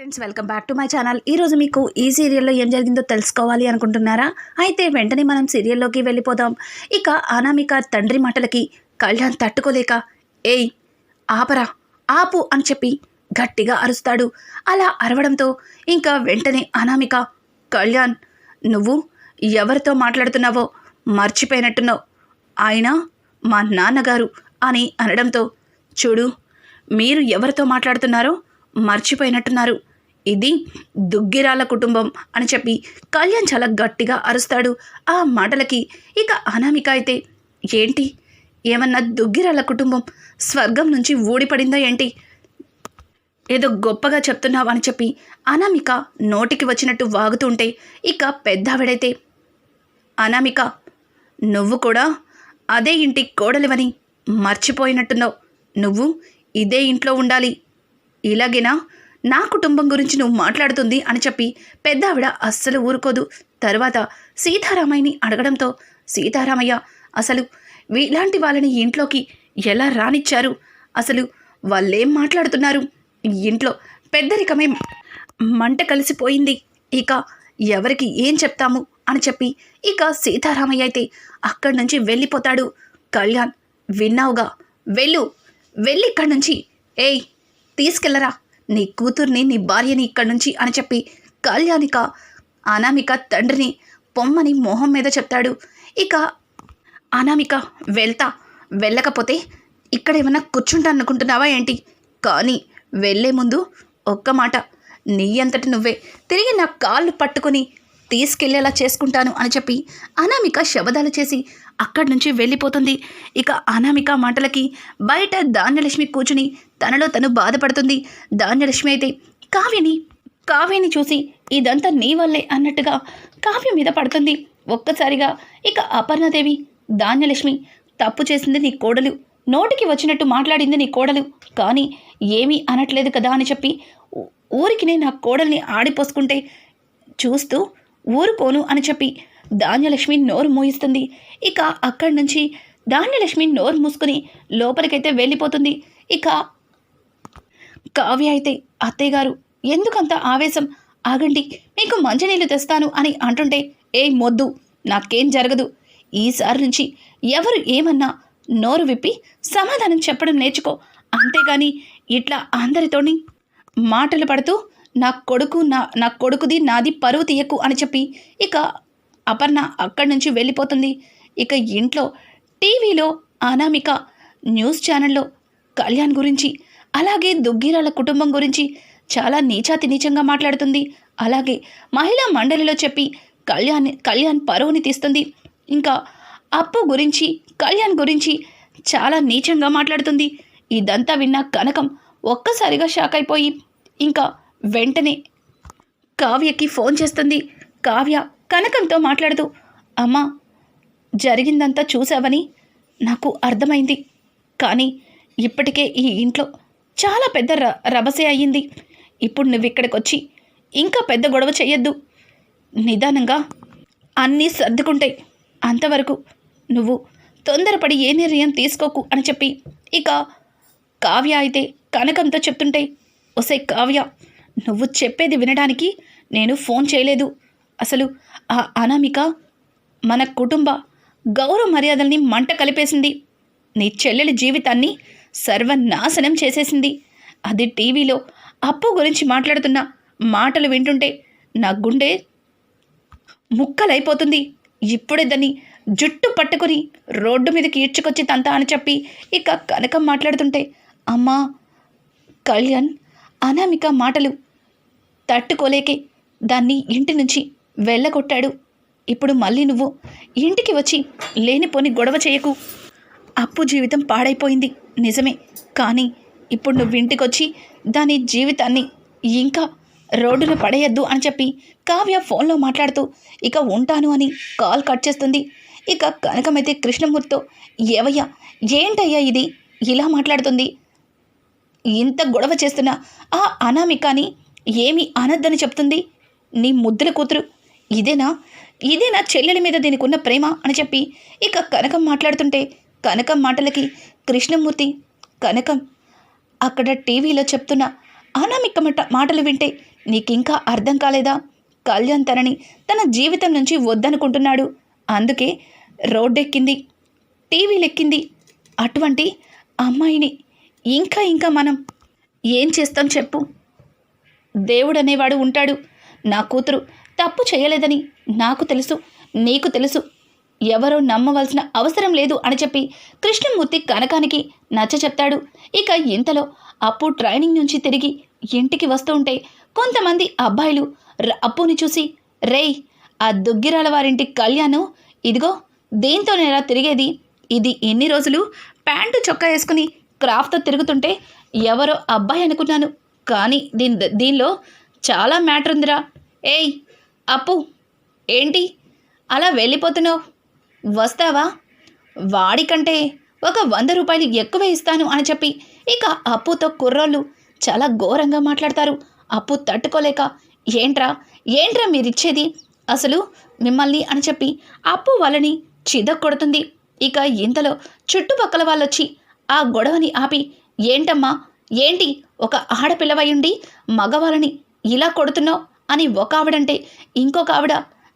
Friends welcome back to my channel ఈరోజు మీకు ఈ సీరియల్లో ఏం జరిగిందో తెలుసుకోవాలి అనుకుంటున్నారా? అయితే వెంటనే మనం సీరియల్లోకి వెళ్ళిపోదాం. ఇక అనామిక తండ్రి మాటలకి కళ్యాణ్ తట్టుకోలేక ఏయ్ ఆపరా ఆపు అని చెప్పి గట్టిగా అరుస్తాడు. అలా అరవడంతో ఇంకా వెంటనే అనామిక కళ్యాణ్ నువ్వు ఎవరితో మాట్లాడుతున్నావో మర్చిపోయినట్టున్నావు. ఆయన మా నాన్నగారు అని అనడంతో చూడు మీరు ఎవరితో మాట్లాడుతున్నారో మర్చిపోయినట్టున్నారు. ఇది దుగ్గిరాల కుటుంబం అని చెప్పి కళ్యాణ్ చాలా గట్టిగా అరుస్తాడు. ఆ మాటలకి ఇక అనామిక అయితే ఏంటి? ఏమన్నా దుగ్గిరాల కుటుంబం స్వర్గం నుంచి ఊడిపడిందా ఏంటి? ఏదో గొప్పగా చెప్తున్నావని చెప్పి అనామిక నోటికి వచ్చినట్టు వాగుతుంటే ఇక పెద్దావిడైతే అనామిక నువ్వు కూడా అదే ఇంటి కోడలివని మర్చిపోయినట్టున్నావు. నువ్వు ఇదే ఇంట్లో ఉండాలి. ఇలాగేనా నా కుటుంబం గురించి నువ్వు మాట్లాడుతుంది అని చెప్పి పెద్ద ఆవిడ అస్సలు ఊరుకోదు. తర్వాత సీతారామయ్యని అడగడంతో సీతారామయ్య అసలు ఇలాంటి వాళ్ళని ఇంట్లోకి ఎలా రానిచ్చారు? అసలు వాళ్ళేం మాట్లాడుతున్నారు? ఇంట్లో పెద్దరికమే మంట కలిసిపోయింది. ఇక ఎవరికి ఏం చెప్తాము? అని చెప్పి ఇక సీతారామయ్య అయితే అక్కడి నుంచి వెళ్ళిపోతాడు. కళ్యాణ్ విన్నావుగా? వెళ్ళు. వెళ్ళి ఇక్కడి నుంచి. ఏయ్ తీసుకెళ్ళరా. నీ కూతుర్ని నీ భార్యని ఇక్కడి నుంచి అని చెప్పి కళ్యాణిక అనామిక తండ్రిని పొమ్మని మొహం మీద చెప్తాడు. ఇక అనామిక వెళ్తా వెళ్ళకపోతే ఇక్కడ ఏమైనా కూర్చుంటా అనుకుంటున్నావా ఏంటి? కానీ వెళ్ళే ముందు ఒక్క మాట నీ అంతటి నువ్వే. తిరిగి నా కాళ్ళు పట్టుకొని తీసుకెళ్ళేలా చేసుకుంటాను అని చెప్పి అనామిక శబదాలు చేసి అక్కడి నుంచి వెళ్ళిపోతుంది. ఇక అనామిక మాటలకి బయట ధాన్యలక్ష్మి కూర్చుని తనలో తను బాధపడుతుంది. ధాన్యలక్ష్మి అయితే కావ్యని కావ్యని చూసి ఇదంతా నీ వల్లే అన్నట్టుగా కావ్య మీద పడుతుంది. ఒక్కసారిగా ఇక అపర్ణదేవి ధాన్యలక్ష్మి తప్పు చేసింది నీ కోడలు. నోటికి వచ్చినట్టు మాట్లాడింది నీ కోడలు. కానీ ఏమీ అనట్లేదు కదా అని చెప్పి ఊరికి నేను నా కోడల్ని ఆడిపోసుకుంటే చూస్తూ ఊరుకోను అని చెప్పి ధాన్యలక్ష్మి నోరు మూయిస్తుంది. ఇక అక్కడి నుంచి ధాన్యలక్ష్మి నోరు మూసుకుని లోపలికైతే వెళ్ళిపోతుంది. ఇక కావ్య అయితే అత్తయ్య గారు ఎందుకంత ఆవేశం? ఆగండి మీకు మంచినీళ్ళు తెస్తాను అని అంటుంటే ఏ మొద్దు నాకేం జరగదు. ఈసారి నుంచి ఎవరు ఏమన్నా నోరు విప్పి సమాధానం చెప్పడం నేర్చుకో. అంతేగాని ఇట్లా అందరితోని మాటలు పడుతూ నా కొడుకు నా నా కొడుకుది నాది పరువు తీయకు అని చెప్పి ఇక అపర్ణ అక్కడి నుంచి వెళ్ళిపోతుంది. ఇక ఇంట్లో టీవీలో అనామిక న్యూస్ ఛానల్లో కళ్యాణ్ గురించి అలాగే దుగ్గిరాల కుటుంబం గురించి చాలా నీచాతి నీచంగా మాట్లాడుతుంది. అలాగే మహిళా మండలిలో చెప్పి కళ్యాణ్ కళ్యాణ్ పరువుని తీస్తుంది. ఇంకా అప్పు గురించి కళ్యాణ్ గురించి చాలా నీచంగా మాట్లాడుతుంది. ఇదంతా విన్న కనకం ఒక్కసారిగా షాక్ అయిపోయి ఇంకా వెంటనే కావ్యకి ఫోన్ చేస్తుంది. కావ్య కనకంతో మాట్లాడుతూ అమ్మా జరిగిందంతా చూసావని నాకు అర్థమైంది. కానీ ఇప్పటికే ఈ ఇంట్లో చాలా పెద్ద ర రభసే అయ్యింది. ఇప్పుడు నువ్వు ఇక్కడికి వచ్చి ఇంకా పెద్ద గొడవ చేయొద్దు నిదానంగా అన్నీ సర్దుకుంటాయి. అంతవరకు నువ్వు తొందరపడి ఏ నిర్ణయం తీసుకోకు అని చెప్పి ఇక కావ్య అయితే కనకంతో చెప్తుంటే ఒసే కావ్య నువ్వు చెప్పేది వినడానికి నేను ఫోన్ చేయలేదు. అసలు ఆ అనామిక మన కుటుంబ గౌరవ మర్యాదల్ని మంట కలిపేసింది. నీ చెల్లెలి జీవితాన్ని సర్వనాశనం చేసేసింది. అది టీవీలో అప్పు గురించి మాట్లాడుతున్న మాటలు వింటుంటే నా గుండె ముక్కలైపోతుంది. ఇప్పుడే దాన్ని జుట్టు పట్టుకొని రోడ్డు మీదకి ఈడ్చుకొచ్చి తంత అని చెప్పి ఇక కనకం మాట్లాడుతుంటే అమ్మా కళ్యాణ్ అనామిక మాటలు తట్టుకోలేకే దాన్ని ఇంటి నుంచి వెళ్ళగొట్టాడు. ఇప్పుడు మళ్ళీ నువ్వు ఇంటికి వచ్చి లేనిపోని గొడవ చేయకు. అప్పు జీవితం పాడైపోయింది. నిజమే. కానీ ఇప్పుడు నువ్వు ఇంటికొచ్చి దాని జీవితాన్ని ఇంకా రోడ్డున పడేయద్దు అని చెప్పి కావ్య ఫోన్లో మాట్లాడుతూ ఇక ఉంటాను అని కాల్ కట్ చేస్తుంది. ఇక కనకమైతే కృష్ణమూర్తితో ఏవయ్యా ఏంటయ్యా ఇది? ఇలా మాట్లాడుతుంది. ఇంత గొడవ చేస్తున్న ఆ అనామికాని ఏమి అనద్దని చెప్తుంది. నీ ముద్దుల కూతురు ఇదేనా? ఇదేనా చెల్లెల మీద దీనికి ఉన్న ప్రేమ? అని చెప్పి ఇక కనకం మాట్లాడుతుంటే కనకం మాటలకి కృష్ణమూర్తి కనకం అక్కడ టీవీలో చెప్తున్న అనామిక మట మాటలు వింటే నీకింకా అర్థం కాలేదా? కళ్యాణ్ తనని తన జీవితం నుంచి వద్దనుకుంటున్నాడు. అందుకే రోడ్డెక్కింది టీవీలెక్కింది. అటువంటి అమ్మాయిని ఇంకా ఇంకా మనం ఏం చేస్తాం చెప్పు. దేవుడు అనేవాడు ఉంటాడు. నా కూతురు తప్పు చేయలేదని నాకు తెలుసు నీకు తెలుసు. ఎవరో నమ్మవలసిన అవసరం లేదు అని చెప్పి కృష్ణమూర్తి కనకానికి నచ్చ చెప్తాడు. ఇక ఇంతలో అప్పు ట్రైనింగ్ నుంచి తిరిగి ఇంటికి వస్తూ ఉంటే కొంతమంది అబ్బాయిలు అప్పుని చూసి రేయ్ ఆ దుగ్గిరాల వారింటి కళ్యాణం ఇదిగో దేంతోనేలా తిరిగేది? ఇది ఎన్ని రోజులు ప్యాంటు చొక్కా వేసుకుని క్రాఫ్ట్తో తిరుగుతుంటే ఎవరో అబ్బాయి అనుకున్నాను. కానీ దీని దీనిలో చాలా మ్యాటర్ ఉందిరా. ఏయ్ అప్పు ఏంటి? అలా వెళ్ళిపోతున్నావు? వస్తావా? వాడికంటే ఒక వంద రూపాయలు ఎక్కువ ఇస్తాను అని చెప్పి ఇక అప్పుతో కుర్రోళ్ళు చాలా ఘోరంగా మాట్లాడతారు. అప్పు తట్టుకోలేక ఏంట్రా? ఏంట్రా మీరిచ్చేది? అసలు మిమ్మల్ని అని చెప్పి అప్పు వాళ్ళని చిద కొడుతుంది ఇక ఇంతలో చుట్టుపక్కల వాళ్ళొచ్చి ఆ గొడవని ఆపి ఏంటమ్మా? ఏంటి? ఒక ఆడపిల్లవయుండి మగవాళ్ళని ఇలా కొడుతున్నావు? అని ఒక ఆవిడంటే ఇంకొక ఆవిడ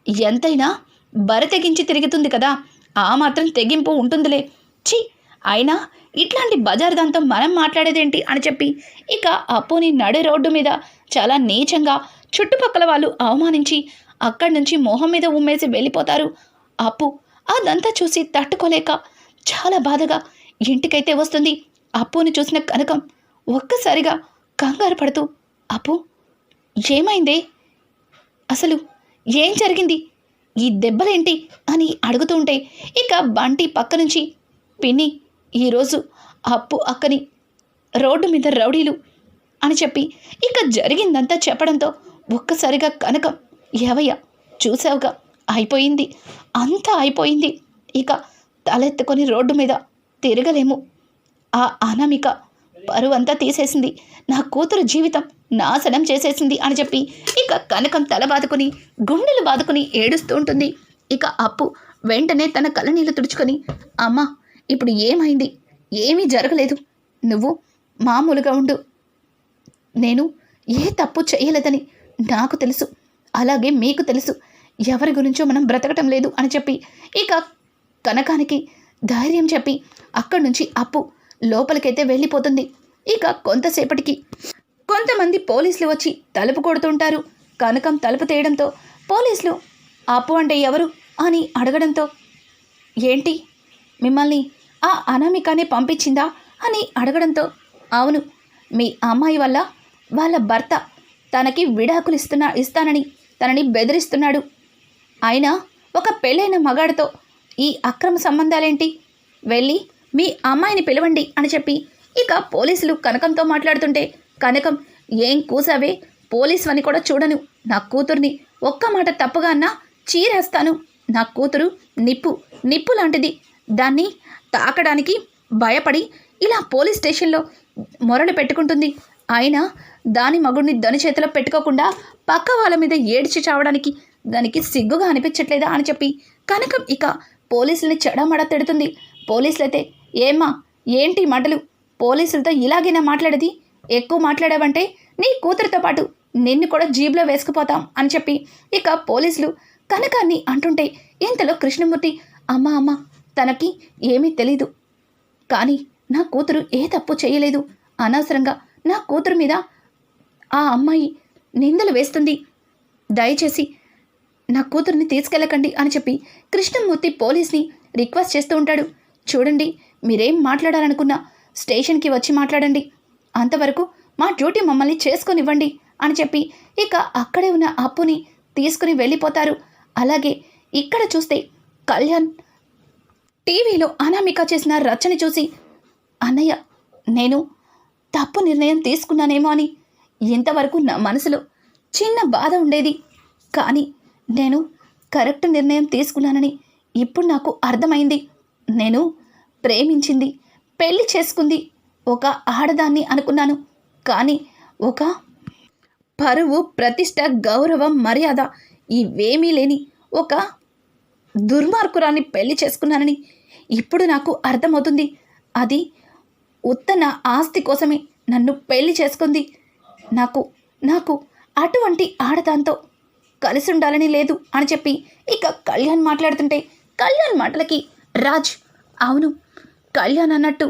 ఎంతైనా బరి తెగించి తిరుగుతుంది కదా. ఆ మాత్రం తెగింపు ఉంటుందిలే. ఛీ! అయినా ఇట్లాంటి బజార్ దాంతో మనం మాట్లాడేదేంటి అని చెప్పి ఇక అప్పుని నడి రోడ్డు మీద చాలా నీచంగా చుట్టుపక్కల వాళ్ళు అవమానించి అక్కడి నుంచి మొహం మీద ఉమ్మేసి వెళ్ళిపోతారు. అప్పు అదంతా చూసి తట్టుకోలేక చాలా బాధగా ఇంటికైతే వస్తుంది అప్పుని చూసిన కనకం ఒక్కసారిగా కంగారు పడుతూ అప్పు ఏమైందే? అసలు ఏం జరిగింది? ఈ దెబ్బలేంటి అని అడుగుతూ ఉంటే ఇక బంటి పక్క నుంచి పిన్ని ఈరోజు అప్పు అక్కని రోడ్డు మీద రౌడీలు అని చెప్పి ఇక జరిగిందంతా చెప్పడంతో ఒక్కసారిగా కనకం ఏవయ్య చూసావుగా అయిపోయింది అంతా అయిపోయింది ఇక తలెత్తుకొని రోడ్డు మీద తిరగలేము. ఆ అనామిక పరువంతా తీసేసింది నా కూతురు జీవితం. నాశనం చేసేసింది అని చెప్పి ఇక కనకం తల బాదుకుని గుండెలు బాదుకుని ఏడుస్తూ ఉంటుంది. ఇక అప్పు వెంటనే తన కళ్ళనీళ్ళు తుడుచుకొని అమ్మా ఇప్పుడు ఏమైంది? ఏమీ జరగలేదు. నువ్వు మామూలుగా ఉండు. నేను ఏ తప్పు చేయలేదని నాకు తెలుసు. అలాగే మీకు తెలుసు. ఎవరి గురించో మనం బ్రతకటం లేదు అని చెప్పి ఇక కనకానికి ధైర్యం చెప్పి అక్కడి నుంచి అప్పు లోపలికైతే వెళ్ళిపోతుంది. ఇక కొంతసేపటికి కొంతమంది పోలీసులు వచ్చి తలుపు కొడుతుంటారు. కనకం తలుపు తీయడంతో పోలీసులు అప్పు అంటే ఎవరు? అని అడగడంతో ఏంటి? మిమ్మల్ని ఆ అనామికానే పంపించిందా? అని అడగడంతో అవును మీ అమ్మాయి వల్ల వాళ్ళ భర్త తనకి విడాకులు ఇస్తున్నా ఇస్తానని తనని బెదిరిస్తున్నాడు. అయినా ఒక పెళ్ళైన మగాడితో ఈ అక్రమ సంబంధాలేంటి? వెళ్ళి మీ అమ్మాయిని పిలవండి అని చెప్పి ఇక పోలీసులు కనకంతో మాట్లాడుతుంటే కనకం ఏం కూసావే? పోలీసు అని కూడా చూడను. నా కూతుర్ని ఒక్క మాట తప్పుగా అన్నా చీరేస్తాను. నా కూతురు నిప్పు నిప్పు లాంటిది దాన్ని తాకడానికి భయపడి ఇలా పోలీస్ స్టేషన్లో మొరలు పెట్టుకుంటుంది. అయినా దాని మగుడిని దని చేతిలో పెట్టుకోకుండా పక్క వాళ్ళ మీద ఏడ్చి చావడానికి దానికి సిగ్గుగా అనిపించట్లేదా అని చెప్పి కనకం ఇక పోలీసుల్ని చెడమడ తిడుతుంది. పోలీసులైతే ఏమ్మా ఏంటి మాటలు? పోలీసులతో ఇలాగైనా మాట్లాడేది? ఎక్కువ మాట్లాడావంటే నీ కూతురితో పాటు నిన్ను కూడా జీబ్లో వేసుకుపోతాం అని చెప్పి ఇక పోలీసులు కనకాన్ని అంటుంటే ఇంతలో కృష్ణమూర్తి అమ్మ అమ్మ తనకి ఏమీ తెలీదు. కానీ నా కూతురు ఏ తప్పు చేయలేదు. అనవసరంగా నా కూతురు మీద ఆ అమ్మాయి నిందలు వేస్తుంది. దయచేసి నా కూతుర్ని తీసుకెళ్ళకండి అని చెప్పి కృష్ణమూర్తి పోలీస్ని రిక్వెస్ట్ చేస్తూ ఉంటాడు. చూడండి మీరేం మాట్లాడాలనుకున్నా స్టేషన్కి వచ్చి మాట్లాడండి. అంతవరకు మా డ్యూటీ మమ్మల్ని చేసుకునివ్వండి అని చెప్పి ఇక అక్కడే ఉన్న అప్పుని తీసుకుని వెళ్ళిపోతారు. అలాగే ఇక్కడ చూస్తే కళ్యాణ్ టీవీలో అనామిక చేసిన రచన చూసి అన్నయ్య నేను తప్పు నిర్ణయం తీసుకున్నానేమో అని ఇంతవరకు నా మనసులో చిన్న బాధ ఉండేది. కానీ నేను కరెక్ట్ నిర్ణయం తీసుకున్నానని ఇప్పుడు నాకు అర్థమైంది. నేను ప్రేమించింది పెళ్ళి చేసుకుంది ఒక ఆడదాన్ని అనుకున్నాను. కానీ ఒక పరువు ప్రతిష్ట గౌరవం మర్యాద ఇవేమీ లేని ఒక దుర్మార్గురాన్ని పెళ్ళి చేసుకున్నానని ఇప్పుడు నాకు అర్థమవుతుంది. అది ఉత్తన ఆస్తి కోసమే నన్ను పెళ్ళి చేసుకుంది. నాకు నాకు అటువంటి ఆడదాంతో కలిసి ఉండాలని లేదు అని చెప్పి ఇక కళ్యాణ్ మాట్లాడుతుంటే కళ్యాణ్ మాటలకి రాజ్ అవును కళ్యాణ్ అన్నట్టు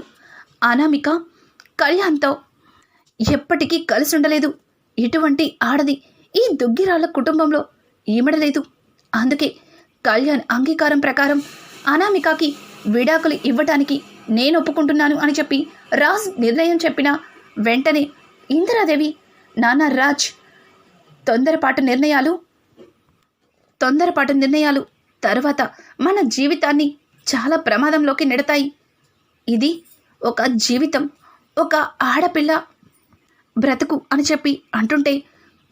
అనామిక కళ్యాణ్తో ఎప్పటికీ కలిసి ఉండలేదు ఇటువంటి ఆడది ఈ దుగ్గిరాళ్ళ కుటుంబంలో ఈమడలేదు. అందుకే కళ్యాణ్ అంగీకారం ప్రకారం అనామికకి విడాకులు ఇవ్వటానికి నేను ఒప్పుకుంటున్నాను అని చెప్పి రాజ్ నిర్ణయం చెప్పిన వెంటనే ఇందిరాదేవి నాన్న రాజ్ తొందరపాటు నిర్ణయాలు తొందరపాటు నిర్ణయాలు తర్వాత మన జీవితాన్ని చాలా ప్రమాదంలోకి నెడతాయి. ఇది ఒక జీవితం ఒక ఆడపిల్ల బ్రతుకు అని చెప్పి అంటుంటే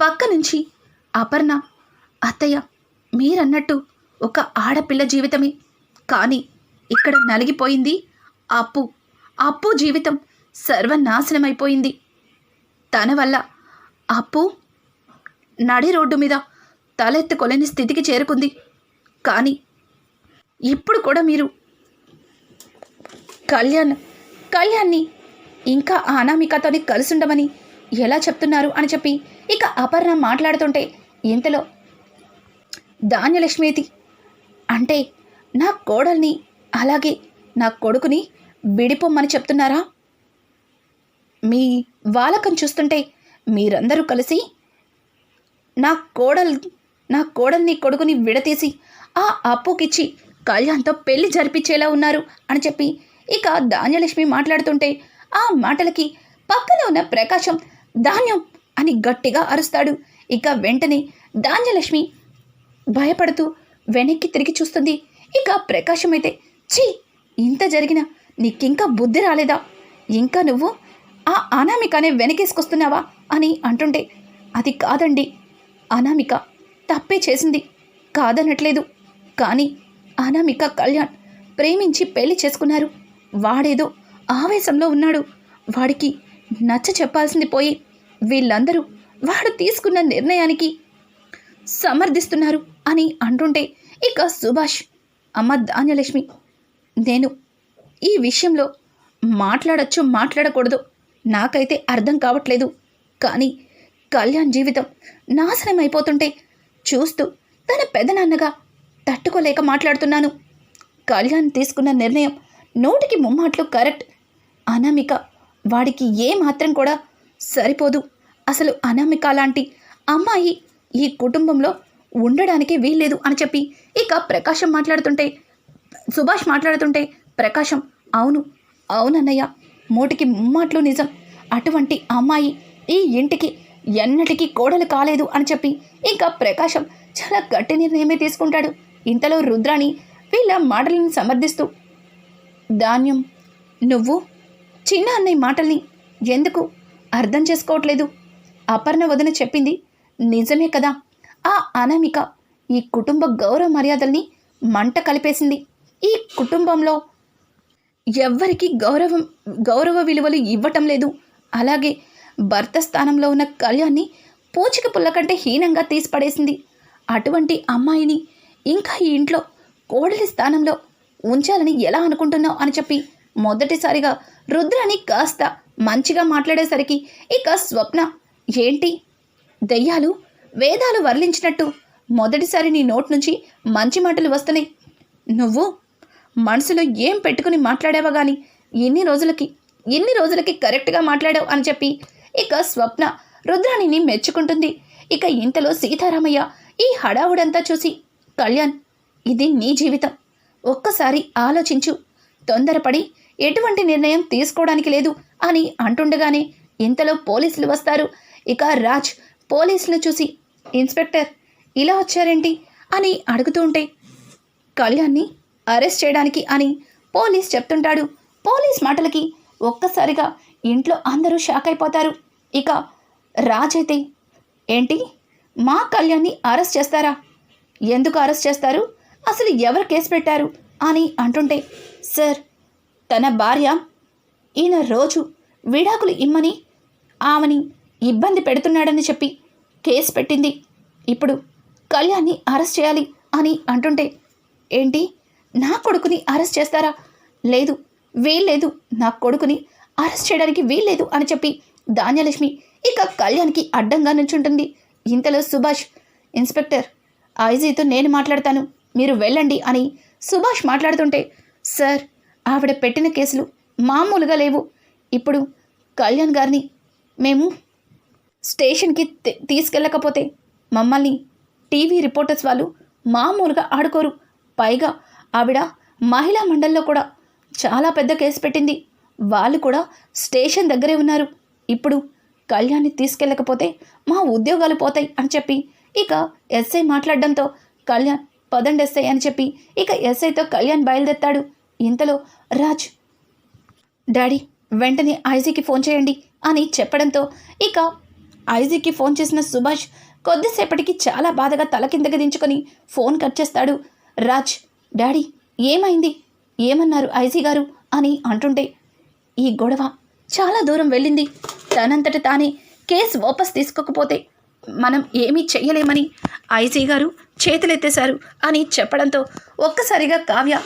పక్క నుంచి అపర్ణ అత్తయ్య మీరన్నట్టు ఒక ఆడపిల్ల జీవితమే. కానీ ఇక్కడ నలిగిపోయింది అప్పు. అప్పు జీవితం సర్వనాశనమైపోయింది. తన వల్ల అప్పు నడి రోడ్డు మీద తలెత్తుకోలేని స్థితికి చేరుకుంది. కానీ ఇప్పుడు కూడా మీరు కళ్యాణ్ కళ్యాణ్ని. ఇంకా అనామికతోని కలిసి ఉండమని ఎలా చెప్తున్నారు అని చెప్పి ఇక అపర్ణ మాట్లాడుతుంటే ఇంతలో ధాన్యలక్ష్మిది అంటే నా కోడల్ని అలాగే నా కొడుకుని విడిపోమ్మని చెప్తున్నారా? మీ వాలకం చూస్తుంటే మీరందరూ కలిసి నా కోడల్ నా కోడల్ని కొడుకుని విడతీసి ఆ అప్పుకిచ్చి కళ్యాణ్తో పెళ్ళి జరిపించేలా ఉన్నారు అని చెప్పి ఇక ధాన్యలక్ష్మి మాట్లాడుతుంటే ఆ మాటలకి పక్కన ఉన్న ప్రకాశం ధాన్యం అని గట్టిగా అరుస్తాడు. ఇక వెంటనే ధాన్యలక్ష్మి భయపడుతూ వెనక్కి తిరిగి చూస్తుంది. ఇక ప్రకాశం అయితే ఛీ ఇంత జరిగినా నీకింకా బుద్ధి రాలేదా? ఇంకా నువ్వు ఆ అనామికనే వెనకేసుకొస్తున్నావా? అని అంటుంటే అది కాదండి. అనామిక తప్పే చేసింది. కాదనట్లేదు. కానీ అనామిక కళ్యాణ్ ప్రేమించి పెళ్ళి చేసుకున్నారు. వాడేదో ఆవేశంలో ఉన్నాడు. వాడికి నచ్చ చెప్పాల్సింది పోయి వీళ్ళందరూ వాడు తీసుకున్న నిర్ణయానికి సమర్థిస్తున్నారు అని అంటుంటే ఇక సుభాష్ అమ్మ ధాన్యలక్ష్మి నేను ఈ విషయంలో మాట్లాడచ్చు మాట్లాడకూడదు. నాకైతే అర్థం కావట్లేదు. కానీ కళ్యాణ్ జీవితం నాశనం అయిపోతుంటే చూస్తూ తన పెదనాన్నగా తట్టుకోలేక మాట్లాడుతున్నాను. కళ్యాణ్ తీసుకున్న నిర్ణయం నూటికి ముమ్మాట్లు కరెక్ట్. అనామిక వాడికి ఏ మాత్రం కూడా సరిపోదు. అసలు అనామిక లాంటి అమ్మాయి ఈ కుటుంబంలో ఉండడానికి వీల్లేదు అని చెప్పి ఇక ప్రకాశం మాట్లాడుతుంటే సుభాష్ మాట్లాడుతుంటే ప్రకాశం అవును అవునన్నయ్య మూటికి ముమ్మాట్లు నిజం. అటువంటి అమ్మాయి ఈ ఇంటికి ఎన్నటికీ కోడలు కాలేదు అని చెప్పి ఇంకా ప్రకాశం చాలా గట్టి నిర్ణయమే తీసుకుంటాడు. ఇంతలో రుద్రాణి వీళ్ళ మాటలను సమర్థిస్తూ ధాన్యం. నువ్వు చిన్న అన్నయ్య మాటల్ని ఎందుకు అర్థం చేసుకోవట్లేదు? అపర్ణ వదిన చెప్పింది నిజమే కదా. ఆ అనామిక ఈ కుటుంబ గౌరవ మర్యాదల్ని మంట కలిపేసింది. ఈ కుటుంబంలో ఎవ్వరికి గౌరవం గౌరవ విలువలు ఇవ్వటం లేదు. అలాగే భర్త స్థానంలో ఉన్న కళ్యాణ్ని పూచిక పుల్ల కంటే హీనంగా తీసిపడేసింది. అటువంటి అమ్మాయిని ఇంకా ఈ ఇంట్లో కోడలి స్థానంలో ఉంచాలని ఎలా అనుకుంటున్నావు అని చెప్పి మొదటిసారిగా రుద్రని కాస్త మంచిగా మాట్లాడేసరికి ఇక స్వప్న ఏంటి? దెయ్యాలు? వేదాలు వర్లించినట్టు మొదటిసారి నీ నోట్ నుంచి మంచి మాటలు వస్తున్నాయి. నువ్వు మనసులో ఏం పెట్టుకుని మాట్లాడావా గాని ఎన్ని రోజులకి ఎన్ని రోజులకి కరెక్ట్గా మాట్లాడావు అని చెప్పి ఇక స్వప్న రుద్రాణిని మెచ్చుకుంటుంది. ఇక ఇంతలో సీతారామయ్య ఈ హడావుడంతా చూసి కళ్యాణ్ ఇది నీ జీవితం. ఒక్కసారి ఆలోచించు. తొందరపడి ఎటువంటి నిర్ణయం తీసుకోవడానికి లేదు అని అంటుండగానే ఇంతలో పోలీసులు వస్తారు. ఇక రాజ్ పోలీసులు చూసి ఇన్స్పెక్టర్ ఇలా వచ్చారేంటి? అని అడుగుతూ ఉంటే కళ్యాణ్ని అరెస్ట్ చేయడానికి అని పోలీస్ చెప్తుంటాడు. పోలీస్ మాటలకి ఒక్కసారిగా ఇంట్లో అందరూ షాక్ అయిపోతారు. ఇక రాజ్ అయితే ఏంటి? మా కళ్యాణ్ని అరెస్ట్ చేస్తారా? ఎందుకు అరెస్ట్ చేస్తారు? అసలు ఎవరు కేసు పెట్టారు అని అంటుంటే సార్ తన భార్య ఈయన రోజు విడాకులు ఇమ్మని ఆమెని ఇబ్బంది పెడుతున్నాడని చెప్పి కేసు పెట్టింది. ఇప్పుడు కళ్యాణ్ని అరెస్ట్ చేయాలి అని అంటుంటే ఏంటి నా కొడుకుని అరెస్ట్ చేస్తారా? లేదు వీల్లేదు నా కొడుకుని అరెస్ట్ చేయడానికి వీల్లేదు అని చెప్పి ధాన్యలక్ష్మి ఇక కళ్యాణ్కి అడ్డంగా నుంచుంటుంది. ఇంతలో సుభాష్ ఇన్స్పెక్టర్ ఐజీతో నేను మాట్లాడతాను. మీరు వెళ్ళండి అని సుభాష్ మాట్లాడుతుంటే సార్ ఆవిడ పెట్టిన కేసులు మామూలుగా లేవు. ఇప్పుడు కళ్యాణ్ గారిని మేము స్టేషన్కి తీ- తీసుకెళ్ళకపోతే మమ్మల్ని టీవీ రిపోర్టర్స్ వాళ్ళు మామూలుగా ఆడుకోరు. పైగా ఆవిడ మహిళా మండల్లో కూడా చాలా పెద్ద కేసు పెట్టింది. వాళ్ళు కూడా స్టేషన్ దగ్గరే ఉన్నారు. ఇప్పుడు కళ్యాణ్ని తీసుకెళ్ళకపోతే మా ఉద్యోగాలు పోతాయి అని చెప్పి ఇక ఎస్ఐ మాట్లాడడంతో కళ్యాణ్ పదండి ఎస్ఐ అని చెప్పి ఇక ఎస్ఐతో కళ్యాణ్ బయలుదేరతాడు. ఇంతలో రాజ్ డాడీ వెంటనే ఐజీకి ఫోన్ చేయండి అని చెప్పడంతో ఇక ఐజీకి ఫోన్ చేసిన సుభాష్ కొద్దిసేపటికి చాలా బాధగా తల కిందకి దించుకొని ఫోన్ కట్ చేస్తాడు. రాజ్ డాడీ ఏమైంది? ఏమన్నారు ఐజీ గారు? అని అంటుంటే ఈ గొడవ చాలా దూరం వెళ్ళింది. తనంతట తానే కేసు వాపస్ తీసుకోకపోతే మనం ఏమీ చెయ్యలేమని ఐజీ గారు చేతులెత్తేశారు అని చెప్పడంతో ఒక్కసారిగా కావ్య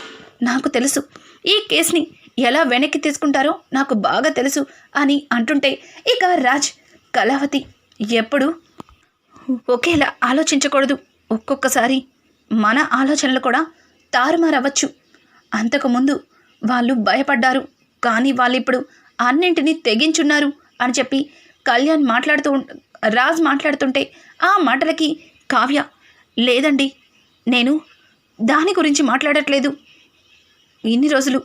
నాకు తెలుసు. ఈ కేసుని ఎలా వెనక్కి తీసుకుంటారో నాకు బాగా తెలుసు అని అంటుంటే ఇక రాజ్ కళావతి ఎప్పుడు ఒకేలా ఆలోచించకూడదు. ఒక్కొక్కసారి మన ఆలోచనలు కూడా తారుమారవ్వచ్చు అంతకుముందు వాళ్ళు భయపడ్డారు. కానీ వాళ్ళు ఇప్పుడు అన్నింటినీ తెగించున్నారు అని చెప్పి కళ్యాణ్ మాట్లాడుతూ రాజ్ మాట్లాడుతుంటే ఆ మాటలకి కావ్య లేదండి నేను దాని గురించి మాట్లాడట్లేదు. ఇన్ని రోజులు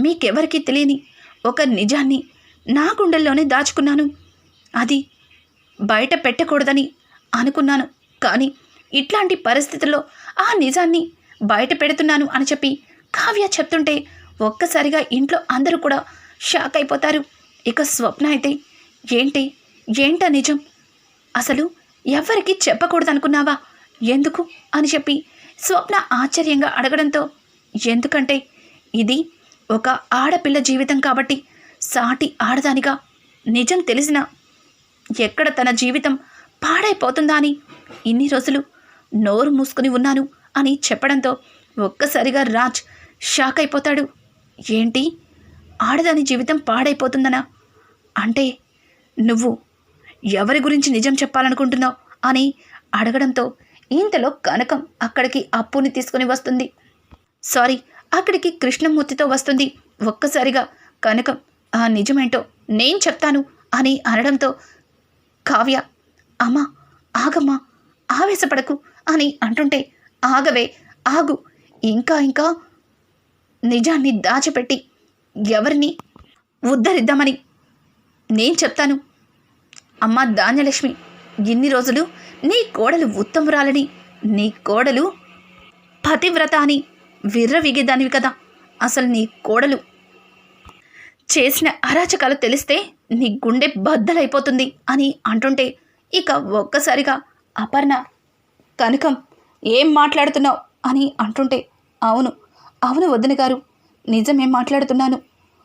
మీకెవరికీ తెలియని ఒక నిజాన్ని నా గుండెల్లోనే దాచుకున్నాను. అది బయట పెట్టకూడదని అనుకున్నాను కానీ ఇట్లాంటి పరిస్థితుల్లో ఆ నిజాన్ని బయట పెడుతున్నాను అని చెప్పి కావ్య చెప్తుంటే ఒక్కసారిగా ఇంట్లో అందరూ కూడా షాక్ అయిపోతారు. ఇక స్వప్న అయితే ఏంటి? ఏంటా నిజం? అసలు ఎవరికి చెప్పకూడదనుకున్నావా? ఎందుకు? అని చెప్పి స్వప్న ఆశ్చర్యంగా అడగడంతో ఎందుకంటే ఇది ఒక ఆడపిల్ల జీవితం కాబట్టి సాటి ఆడదానిగా నిజం తెలిసిన ఎక్కడ తన జీవితం పాడైపోతుందా అని ఇన్ని రోజులు నోరు మూసుకుని ఉన్నాను అని చెప్పడంతో ఒక్కసారిగా రాజ్ షాక్ అయిపోతాడు. ఏంటి? ఆడదాని జీవితం పాడైపోతుందనా? అంటే నువ్వు ఎవరి గురించి నిజం చెప్పాలనుకుంటున్నావు? అని అడగడంతో ఇంతలో కనకం అక్కడికి అప్పుని తీసుకుని వస్తుంది. సారీ అక్కడికి కృష్ణమూర్తితో వస్తుంది. ఒక్కసారిగా కనకం ఆ నిజమేంటో నేను చెప్తాను అని అనడంతో కావ్య అమ్మా ఆగమ్మా ఆవేశపడకు అని అంటుంటే ఆగవే ఆగు. ఇంకా ఇంకా నిజాన్ని దాచిపెట్టి ఎవరిని ఉద్ధరిద్దామని నేను చెప్తాను. అమ్మ ధాన్యలక్ష్మి ఇన్ని రోజులు నీ కోడలు ఉత్తమురాలని నీ కోడలు పతివ్రత అని విర్రవిగేదానివి కదా. అసలు నీ కోడలు చేసిన అరాచకాలు తెలిస్తే నీ గుండె బద్దలైపోతుంది అని అంటుంటే ఇక ఒక్కసారిగా అపర్ణ కనకం ఏం మాట్లాడుతున్నావు? అని అంటుంటే అవును అవును వదిన గారు నిజమేం మాట్లాడుతున్నాను?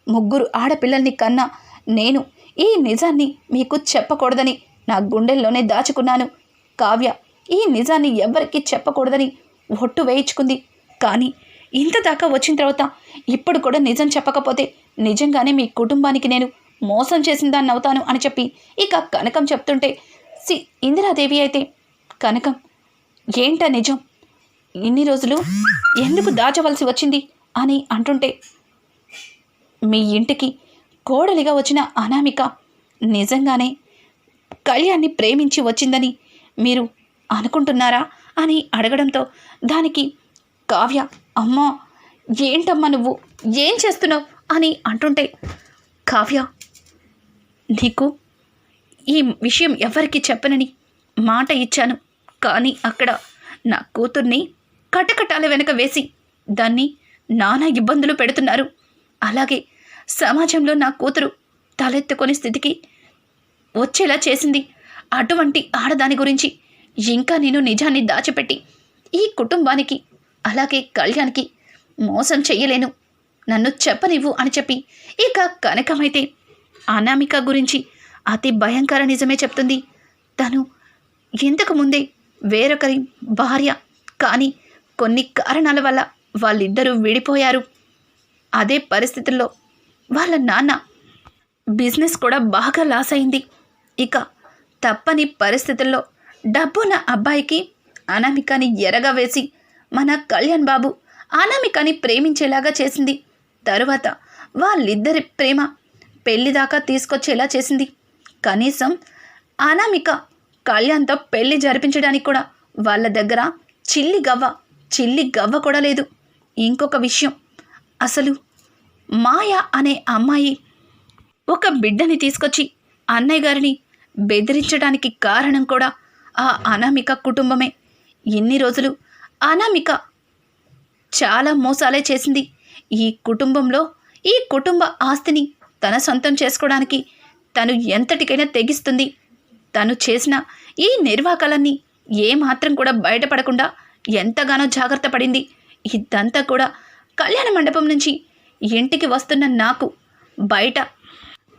ముగ్గురు ఆడపిల్లల్ని కన్నా నేను ఈ నిజాన్ని మీకు చెప్పకూడదని నా గుండెల్లోనే దాచుకున్నాను. కావ్య ఈ నిజాన్ని ఎవరికీ చెప్పకూడదని ఒట్టు వేయించుకుంది. కానీ ఇంత దాకా వచ్చిన తర్వాత ఇప్పుడు కూడా నిజం చెప్పకపోతే నిజంగానే మీ కుటుంబానికి నేను మోసం చేసిన దాన్ని అవుతాను అని చెప్పి ఇక కనకం చెప్తుంటే సి ఇందిరాదేవి అయితే కనకం ఏంట నిజం? ఇన్ని రోజులు ఎందుకు దాచవలసి వచ్చింది? అని అంటుంటే మీ ఇంటికి కోడలిగా వచ్చిన అనామిక నిజంగానే కళ్యాణ్ని ప్రేమించి వచ్చిందని మీరు అనుకుంటున్నారా అని అడగడంతో దానికి కావ్య అమ్మా ఏంటమ్మా నువ్వు? ఏం చేస్తున్నావు? అని అంటుంటే కావ్య నీకు ఈ విషయం ఎవరికి చెప్పనని మాట ఇచ్చాను. కానీ అక్కడ నా కూతుర్ని కటకటాల వెనక వేసి దాన్ని నానా ఇబ్బందులు పెడుతున్నారు. అలాగే సమాజంలో నా కూతురు తలెత్తుకొని స్థితికి వచ్చేలా చేసింది. అటువంటి ఆడదాని గురించి ఇంకా నేను నిజాన్ని దాచిపెట్టి ఈ కుటుంబానికి అలాగే కళ్యాణ్కి మోసం చెయ్యలేను. నన్ను చెప్పనివ్వు అని చెప్పి ఇక కనకమైతే అనామిక గురించి అతి భయంకర నిజమే చెప్తుంది. తను ఇంతకు ముందే వేరొకరి భార్య కానీ కొన్ని కారణాల వల్ల వాళ్ళిద్దరూ విడిపోయారు. అదే పరిస్థితుల్లో వాళ్ళ నాన్న బిజినెస్ కూడా బాగా లాస్ అయింది. ఇక తప్పని పరిస్థితుల్లో డబ్బున్న అబ్బాయికి అనామికని ఎరగా వేసి మన కళ్యాణ్ బాబు అనామికని ప్రేమించేలాగా చేసింది. తరువాత వాళ్ళిద్దరి ప్రేమ పెళ్ళి దాకా తీసుకొచ్చేలా చేసింది. కనీసం అనామిక కళ్యాణ్తో పెళ్ళి జరిపించడానికి కూడా వాళ్ళ దగ్గర చిల్లి గవ్వ చిల్లి గవ్వ కూడా లేదు. ఇంకొక విషయం అసలు మాయ అనే అమ్మాయి ఒక బిడ్డని తీసుకొచ్చి అన్నయ్య గారిని బెదిరించడానికి కారణం కూడా ఆ అనామిక కుటుంబమే. ఇన్ని రోజులు అనామిక చాలా మోసాలే చేసింది. ఈ కుటుంబంలో ఈ కుటుంబ ఆస్తిని తన సొంతం చేసుకోవడానికి తను ఎంతటికైనా తెగిస్తుంది. తను చేసిన ఈ నిర్వాకాలన్నీ ఏమాత్రం కూడా బయటపడకుండా ఎంతగానో జాగ్రత్త పడింది. ఇదంతా కూడా కళ్యాణ మండపం నుంచి ఇంటికి వస్తున్న నాకు బయట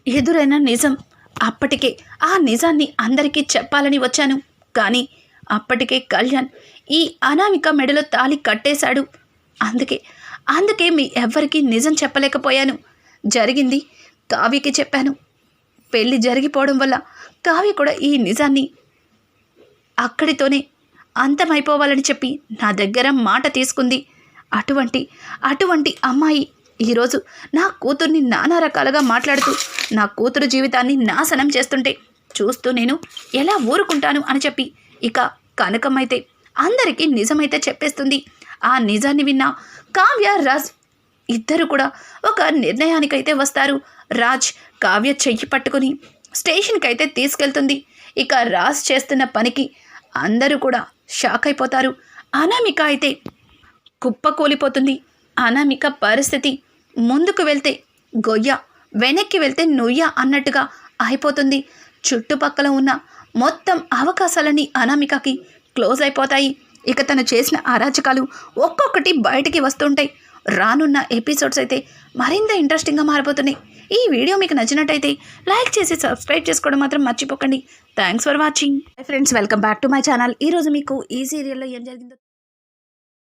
ఎదురైన నిజం అప్పటికే ఆ నిజాన్ని అందరికీ చెప్పాలని వచ్చాను. కానీ అప్పటికే కళ్యాణ్ ఈ అనామిక మెడలో తాళి కట్టేశాడు. అందుకే అందుకే మీ ఎవ్వరికీ నిజం చెప్పలేకపోయాను. జరిగింది కావ్యకి చెప్పాను. పెళ్ళి జరిగిపోవడం వల్ల కావ్య కూడా ఈ నిజాన్ని అక్కడితోనే అంతమైపోవాలని చెప్పి నా దగ్గర మాట తీసుకుంది. అటువంటి అటువంటి అమ్మాయి ఈరోజు నా కూతుర్ని నానా రకాలుగా మాట్లాడుతూ నా కూతురు జీవితాన్ని నాశనం చేస్తుంటే చూస్తూ నేను ఎలా ఊరుకుంటాను అని చెప్పి ఇక కనకమైతే అందరికీ నిజమైతే చెప్పేస్తుంది. ఆ నిజాన్ని విన్న కావ్య రాజ్ ఇద్దరు కూడా ఒక నిర్ణయానికైతే వస్తారు. రాజ్ కావ్య చెయ్యి పట్టుకుని స్టేషన్కి అయితే తీసుకెళ్తుంది. ఇక రాజ్ చేస్తున్న పనికి అందరూ కూడా షాక్ అయిపోతారు. అనామిక అయితే కుప్పకూలిపోతుంది. అనామిక పరిస్థితి ముందుకు వెళ్తే గొయ్య వెనక్కి వెళ్తే నొయ్య అన్నట్టుగా అయిపోతుంది. చుట్టుపక్కల ఉన్న మొత్తం అవకాశాలన్నీ అనామికకి క్లోజ్ అయిపోతాయి. ఇక తను చేసిన అరాచకాలు ఒక్కొక్కటి బయటికి వస్తుంటాయి. రానున్న ఎపిసోడ్స్ అయితే మరింత ఇంట్రెస్టింగ్గా మారిపోతున్నాయి. ఈ వీడియో మీకు నచ్చినట్టయితే లైక్ చేసి సబ్స్క్రైబ్ చేసుకోవడం మాత్రం మర్చిపోకండి. Thanks for watching. Friends welcome back to my channel. ఈరోజు మీకు ఈ సీరియల్లో ఏం జరిగిందో